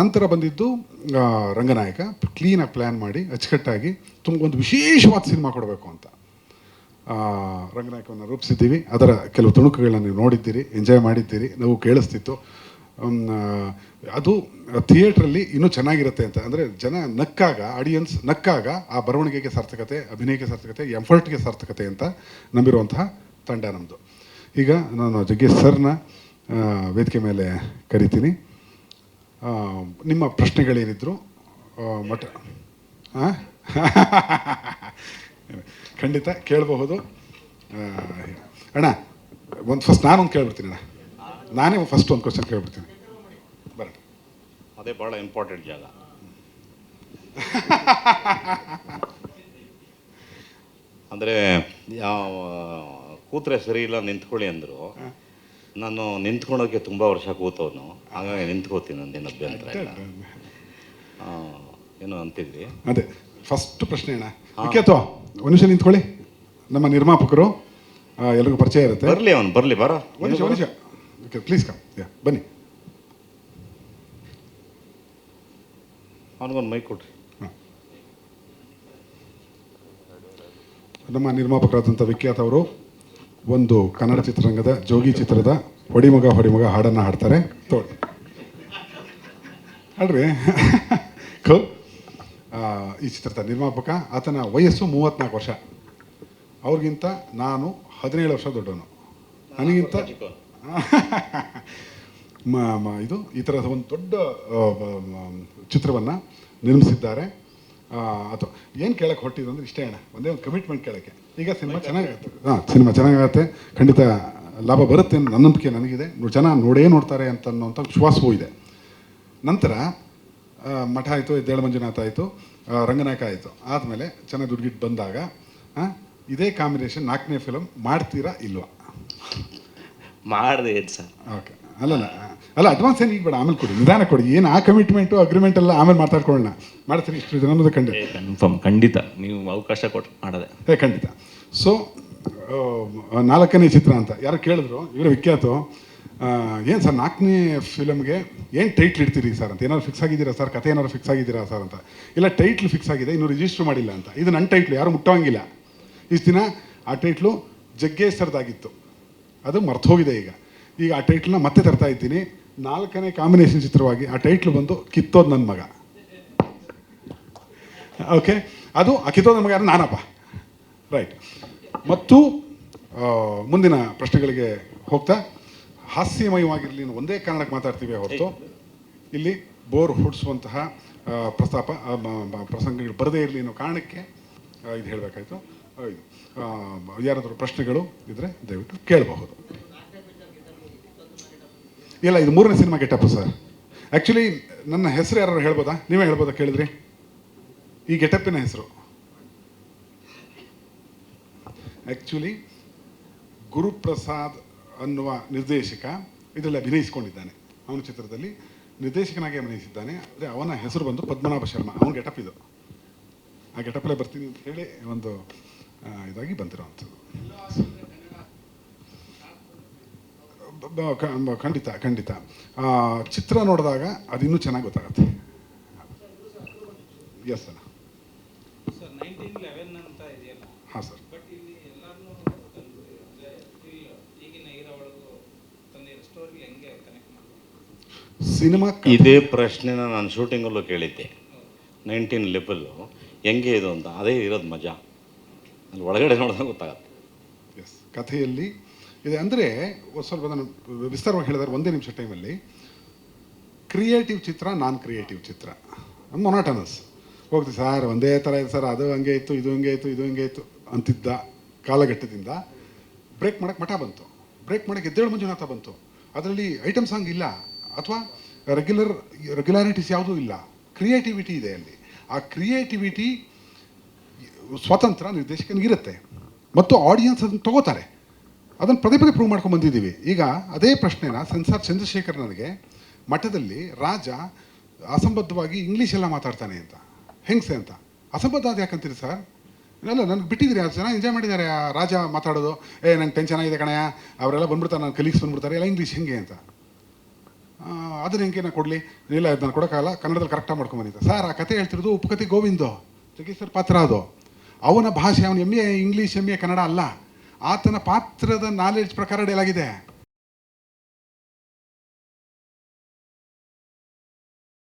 ನಂತರ ಬಂದಿದ್ದು ರಂಗನಾಯಕ. ಕ್ಲೀನಾಗಿ ಪ್ಲ್ಯಾನ್ ಮಾಡಿ, ಅಚ್ಚುಕಟ್ಟಾಗಿ ತುಂಬ ಒಂದು ವಿಶೇಷವಾದ ಸಿನಿಮಾ ಕೊಡಬೇಕು ಅಂತ. ರಂಗನಾಯಕವನ್ನು ರೂಪಿಸಿದ್ದೀವಿ. ಅದರ ಕೆಲವು ತುಣುಕುಗಳನ್ನು ನೀವು ನೋಡಿದ್ದೀರಿ ಎಂಜಾಯ್ ಮಾಡಿದ್ದೀರಿ, ನಾವು ಕೇಳಿಸ್ತಿತ್ತು. ಅದು ಥಿಯೇಟ್ರಲ್ಲಿ ಇನ್ನೂ ಚೆನ್ನಾಗಿರುತ್ತೆ ಅಂತ. ಅಂದರೆ ಜನ ನಕ್ಕಾಗ ಆಡಿಯನ್ಸ್ ನಕ್ಕಾಗ ಆ ಬರವಣಿಗೆಗೆ ಸಾರ್ಥಕತೆ, ಅಭಿನಯಕ್ಕೆ ಸಾರ್ಥಕತೆ ಎಫರ್ಟ್ಗೆ ಸಾರ್ಥಕತೆ ಅಂತ ನಂಬಿರುವಂತಹ ತಂಡ ನಮ್ಮದು ಈಗ ನಾನು ಜಗ್ಗೇಶ್ ಸರ್ನ ವೇದಿಕೆ ಮೇಲೆ ಕರಿತೀನಿ. ನಿಮ್ಮ ಪ್ರಶ್ನೆಗಳೇನಿದ್ರು ಮಠ ಹಾಂ ಖಂಡಿತ ಕೇಳಬಹುದು. ಅಣ್ಣ, ಒಂದು ಫಸ್ಟ್ ನಾನೊಂದು ಕೇಳ್ಬಿಡ್ತೀನಿ ಅಣ್ಣ. ನಾನೇ ಫಸ್ಟ್ ಒಂದು ಕ್ವಶನ್ ಕೇಳ್ಬಿಡ್ತೀನಿ. ಬರೋಣ ಅದೇ ಭಾಳ ಇಂಪಾರ್ಟೆಂಟ್ ಜಾಗ. ಅಂದರೆ, ಯಾವ, ಕೂತ್ರೆ ಸರಿ ಇಲ್ಲ, ನಿಂತ್ಕೊಳ್ಳಿ ಅಂದರು. ನಾನು ನಿಂತ್ಕೊಳ್ಳೋಕೆ ತುಂಬ ವರ್ಷ ಕೂತವನು. ಹಾಗಾಗಿ ನಿಂತ್ಕೋತೀನಿ ನಂದೇನು ಅಭ್ಯಂತರ ಏನು ಆ, ಏನೋ ಅಂತಿದ್ರಿ ಅದೇ ಫಸ್ಟ್ ಪ್ರಶ್ನೆ ಅಣ್ಣ. ವಿಖ್ಯಾತ ಒಂದು ನಿಮಿಷ ನಿಂತ್ಕೊಳ್ಳಿ. ನಮ್ಮ ನಿರ್ಮಾಪಕರು ಆ, ಎಲ್ರಿಗೂ ಪರಿಚಯ ಇರುತ್ತೆ. ಬರಲಿ ಅವನು ಬರಲಿ ಬರ. ಒಂದು ನಿಮಿಷ ಒಂದು ನಿಮಿಷ. ಪ್ಲೀಸ್ ಕಮ್ ಯಾ ಬನ್ನಿ. ಅವನಿಗೊಂದು ಮೈ ಕೊಡ್ರಿ ನಮ್ಮ ನಿರ್ಮಾಪಕರಾದಂಥ ವಿಖ್ಯಾತ್ ಅವರು ಒಂದು ಕನ್ನಡ ಚಿತ್ರರಂಗದ ಜೋಗಿ ಚಿತ್ರದ ಹೊಡಿಮಗ ಹೊಡಿಮಗ ಹಾಡನ್ನು ಹಾಡ್ತಾರೆ. ತೋಳಿ. ಅಲ್ರಿ ಕೌ. ಈ ಚಿತ್ರದ ನಿರ್ಮಾಪಕ ಆತನ ವಯಸ್ಸು ಮೂವತ್ನಾಲ್ಕು ವರ್ಷ. ಅವ್ರಿಗಿಂತ ನಾನು ಹದಿನೇಳು ವರ್ಷ ದೊಡ್ಡವನು. ನನಗಿಂತ ಇದು ಈ ಥರದ ಒಂದು ದೊಡ್ಡ ಚಿತ್ರವನ್ನು ನಿರ್ಮಿಸಿದ್ದಾರೆ. ಅಥವಾ ಏನು ಕೇಳಕ್ಕೆ ಹೊಟ್ಟಿದ್ದು ಅಂದ್ರೆ ಇಷ್ಟೇ ಅಣ್ಣ. ಒಂದೇ ಒಂದು ಕಮಿಟ್ಮೆಂಟ್ ಕೇಳಕ್ಕೆ. ಈಗ ಸಿನಿಮಾ ಚೆನ್ನಾಗಿರುತ್ತೆ ಹಾಂ ಸಿನಿಮಾ ಚೆನ್ನಾಗಾಗುತ್ತೆ ಖಂಡಿತ ಲಾಭ ಬರುತ್ತೆ ಅನ್ನೋ ನನ್ನ ನಂಬಿಕೆ ನನಗಿದೆ. ಜನ ನೋಡೇ ನೋಡ್ತಾರೆ ಅಂತ ಅನ್ನೋಂಥ ವಿಶ್ವಾಸವೂ ಇದೆ. ನಂತರ ಮಠ ಆಯಿತು ಎದ್ದೇಳು ಮಂಜುನಾಥ ಆಯಿತು ರಂಗನಾಯಕ ಆಯಿತು. ಆದಮೇಲೆ ಚೆನ್ನಾಗಿ ದುಡ್ಗಿಟ್ಟು ಬಂದಾಗ ಇದೇ ಕಾಂಬಿನೇಷನ್ ನಾಲ್ಕನೇ ಫಿಲಮ್ ಮಾಡ್ತೀರಾ ಇಲ್ವಾ? ಮಾಡಿದೆ ಸರ್. ಓಕೆ. ಅಲ್ಲಲ್ಲ ಅಲ್ಲ ಅಡ್ವಾನ್ಸ್ ಏನು ಈಗ ಬೇಡ ಆಮೇಲೆ ಕೊಡಿ ನಿಧಾನ ಕೊಡಿ. ಏನು ಆ ಕಮಿಟ್ಮೆಂಟು ಅಗ್ರಿಮೆಂಟ್ ಎಲ್ಲ ಆಮೇಲೆ ಮಾತಾಡ್ಕೊಳ್ಳೋಣ. ಮಾಡ್ತೀನಿ ಇಷ್ಟು ಜನ ಅನ್ನೋದು ಖಂಡಿತ. ಕನ್ಫರ್ಮ್ ಖಂಡಿತ. ನೀವು ಅವಕಾಶ ಕೊಟ್ಟು ಮಾಡದೆ. ಏ ಖಂಡಿತ. ಸೊ ನಾಲ್ಕನೇ ಚಿತ್ರ ಅಂತ. ಯಾರು ಕೇಳಿದ್ರು ಇವರು ವಿಖ್ಯಾತ. ಏನು ಸರ್ ನಾಲ್ಕನೇ ಫಿಲಮ್ಗೆ ಏನು ಟೈಟ್ಲ್ ಇಡ್ತೀರಿ ಸರ್ ಅಂತ? ಏನಾದ್ರು ಫಿಕ್ಸ್ ಆಗಿದ್ದೀರಾ ಸರ್? ಕಥೆ ಏನಾದ್ರು ಫಿಕ್ಸ್ ಆಗಿದ್ದೀರಾ ಸರ್ ಅಂತ? ಇಲ್ಲ ಟೈಟ್ಲ್ ಫಿಕ್ಸ್ ಆಗಿದೆ ಇನ್ನು ರಿಜಿಸ್ಟರ್ ಮಾಡಿಲ್ಲ ಅಂತ. ಇದು ನನ್ನ ಟೈಟ್ಲು ಯಾರು ಮುಟ್ಟೋಂಗಿಲ್ಲ. ಇಷ್ಟು ದಿನ ಆ ಟೈಟ್ಲು ಜಗ್ಗೇಶ್ ಸರ್ದಾಗಿತ್ತು ಅದು ಮರ್ತೋಗಿದೆ ಈಗ. ಈಗ ಆ ಟೈಟ್ಲನ್ನ ಮತ್ತೆ ತರ್ತಾ ಇದ್ದೀನಿ. ನಾಲ್ಕನೇ ಕಾಂಬಿನೇಷನ್ ಚಿತ್ರವಾಗಿ ಆ ಟೈಟ್ಲ್ ಬಂದು ಕಿತ್ತೋದು ನನ್ನ ಮಗ. ಓಕೆ ಅದು ಆ ಕಿತ್ತೋದು ನನ್ನ ಮಗ ಯಾರು? ನಾನಪ್ಪ. ರೈಟ್ ಮತ್ತು ಮುಂದಿನ ಪ್ರಶ್ನೆಗಳಿಗೆ ಹೋಗ್ತಾ. ಹಾಸ್ಯಮಯವಾಗಿರಲಿ ಒಂದೇ ಕಾರಣಕ್ಕೆ ಮಾತಾಡ್ತೀವಿ ಹೊರತು. ಇಲ್ಲಿ ಬೋರ್ ಹುಡ್ಸುವಂತಹ ಪ್ರಸ್ತಾಪ ಪ್ರಸಂಗಗಳು ಬರದೇ ಇರಲಿ ಅನ್ನೋ ಕಾರಣಕ್ಕೆ ಇದು ಹೇಳಬೇಕಾಯ್ತು. ಯಾರಾದರೂ ಪ್ರಶ್ನೆಗಳು ಇದ್ದರೆ ದಯವಿಟ್ಟು ಕೇಳಬಹುದು. ಇಲ್ಲ, ಇದು ಮೂರನೇ ಸಿನಿಮಾ ಗೆಟಪ್ ಸರ್. ಆ್ಯಕ್ಚುಲಿ ನನ್ನ ಹೆಸರು ಯಾರು ಹೇಳ್ಬೋದಾ? ನೀವೇ ಹೇಳ್ಬೋದಾ ಕೇಳಿದ್ರಿ? ಈ ಗೆಟಪ್ಪಿನ ಹೆಸರು. ಆ್ಯಕ್ಚುಲಿ ಗುರುಪ್ರಸಾದ್ ಅನ್ನುವ ನಿರ್ದೇಶಕ ಇದರಲ್ಲಿ ಅಭಿನಯಿಸಿಕೊಂಡಿದ್ದಾನೆ. ಅವನ ಚಿತ್ರದಲ್ಲಿ ನಿರ್ದೇಶಕನಾಗಿ ಅಭಿನಯಿಸಿದ್ದಾನೆ. ಆದರೆ ಅವನ ಹೆಸರು ಬಂದು ಪದ್ಮನಾಭ ಶರ್ಮಾ. ಅವನ ಗೆಟಪ್ ಇದು. ಆ ಗೆಟಪಲ್ಲೇ ಬರ್ತೀನಿ ಅಂತ ಹೇಳಿ ಒಂದು ಇದಾಗಿ ಬಂದಿರೋವಂಥದ್ದು. ಖಂಡಿತ ಖಂಡಿತ. ಆ, ಚಿತ್ರ ನೋಡಿದಾಗ ಅದು ಇನ್ನೂ ಚೆನ್ನಾಗಿ ಗೊತ್ತಾಗುತ್ತೆ. Yes sir sir nineteen eleven ಅಂತ ಇದೆಯಲ್ಲ? ಹಾಂ ಸರ್ ಸಿನಿಮಾ ಇದೇ ಪ್ರಶ್ನೆನ ನಾನು ಶೂಟಿಂಗಲ್ಲೂ ಕೇಳಿದ್ದೆ. ನೈನ್ಟೀನ್ ಲೆವೆಲ್ಲು ಹೆಂಗೆ ಇದು ಅಂತ ಅದೇ ಇರೋದು ಮಜಾ. ಅಲ್ಲಿ ಒಳಗಡೆ ನೋಡಿದಾಗ ಗೊತ್ತಾಗತ್ತೆ. ಎಸ್ ಕಥೆಯಲ್ಲಿ ಇದೆ ಅಂದರೆ ಸ್ವಲ್ಪ ನಾನು ವಿಸ್ತಾರವಾಗಿ ಹೇಳಿದ್ರೆ ಒಂದೇ ನಿಮಿಷ ಟೈಮಲ್ಲಿ ಕ್ರಿಯೇಟಿವ್ ಚಿತ್ರ ನಾನ್ ಕ್ರಿಯೇಟಿವ್ ಚಿತ್ರ ಮೊನಾಟನಸ್ ಹೋಗ್ತೀವಿ ಸರ್, ಒಂದೇ ಥರ ಇದೆ, ಸರ್, ಅದು ಹಂಗೆ ಇತ್ತು, ಇದು ಹಂಗೆ ಇತ್ತು, ಇದು ಹಂಗೆ ಇತ್ತು ಅಂತಿದ್ದ ಕಾಲಘಟ್ಟದಿಂದ ಬ್ರೇಕ್ ಮಾಡಕ್ಕೆ ಮಠ ಬಂತು. ಬ್ರೇಕ್ ಮಾಡಕ್ಕೆ ಎದ್ದೇಳು ಮಂಜುನಾಥ ಬಂತು. ಅದರಲ್ಲಿ ಐಟಮ್ ಸಾಂಗ್ ಇಲ್ಲ. ಅಥವಾ ರೆಗ್ಯುಲರ್ ರೆಗ್ಯುಲಾರಿಟೀಸ್ ಯಾವುದೂ ಇಲ್ಲ. ಕ್ರಿಯೇಟಿವಿಟಿ ಇದೆ ಅಲ್ಲಿ. ಆ ಕ್ರಿಯೇಟಿವಿಟಿ ಸ್ವತಂತ್ರ ನಿರ್ದೇಶಕನಿಗಿರುತ್ತೆ. ಮತ್ತು ಆಡಿಯನ್ಸ್ ಅದನ್ನು ತಗೋತಾರೆ. ಅದನ್ನು ಪದೇ ಪದೇ ಪ್ರೂವ್ ಮಾಡ್ಕೊಂಡು ಬಂದಿದ್ದೀವಿ. ಈಗ ಅದೇ ಪ್ರಶ್ನೆನ ಸೆನ್ಸಾರ್ ಚಂದ್ರಶೇಖರ್ ನನಗೆ ಮಠದಲ್ಲಿ ರಾಜ ಅಸಂಬದ್ಧವಾಗಿ ಇಂಗ್ಲೀಷ್ ಎಲ್ಲ ಮಾತಾಡ್ತಾನೆ ಅಂತ. ಹೆಂಗ್ಸೆ ಅಂತ? ಅಸಂಬದ್ಧ ಅದು ಯಾಕಂತೀರಿ ಸರ್ ಅಲ್ಲ ನನಗೆ ಬಿಟ್ಟಿದ್ದೀರಿ ಅದು ಜನ ಎಂಜಾಯ್ ಮಾಡಿದ್ದಾರೆ, ಆ ರಾಜ ಮಾತಾಡೋದು. ಏ, ನಂಗೆ ಟೆನ್ಷನ್ ಆಗಿದೆ ಕಣಯ್ಯ. ಅವರೆಲ್ಲ ಬಂದ್ಬಿಡ್ತಾರೆ ನನ್ನ ಕಲೀಗ್ಸ್ ಬಂದ್ಬಿಡ್ತಾರೆ, ಎಲ್ಲ ಇಂಗ್ಲೀಷ್ ಹೆಂಗೆ ಅಂತ. ಅದನ್ನ ಹೆಂಗೆ ನಾನು ಕೊಡಲಿ? ಇಲ್ಲ ನಾನು ಕೊಡೋಕ್ಕಾಗಲ್ಲ, ಕನ್ನಡದಲ್ಲಿ ಕರೆಕ್ಟಾಗಿ ಮಾಡ್ಕೊಂಬಂದಿದ್ದೆ ಸರ್ ಆ ಕತೆ ಹೇಳ್ತಿರೋದು ಉಪಕತಿ ಗೋವಿಂದು? ಜಗೇಶ್ವರ್ ಪಾತ್ರ ಅದು. ಅವನ ಭಾಷೆ, ಅವನ M A English M A Kannada ಅಲ್ಲ. ಆತನ ಪಾತ್ರದ ನಾಲೆಡ್ಜ್ ಪ್ರಕಾರ ಡೇಲಾಗಿದೆ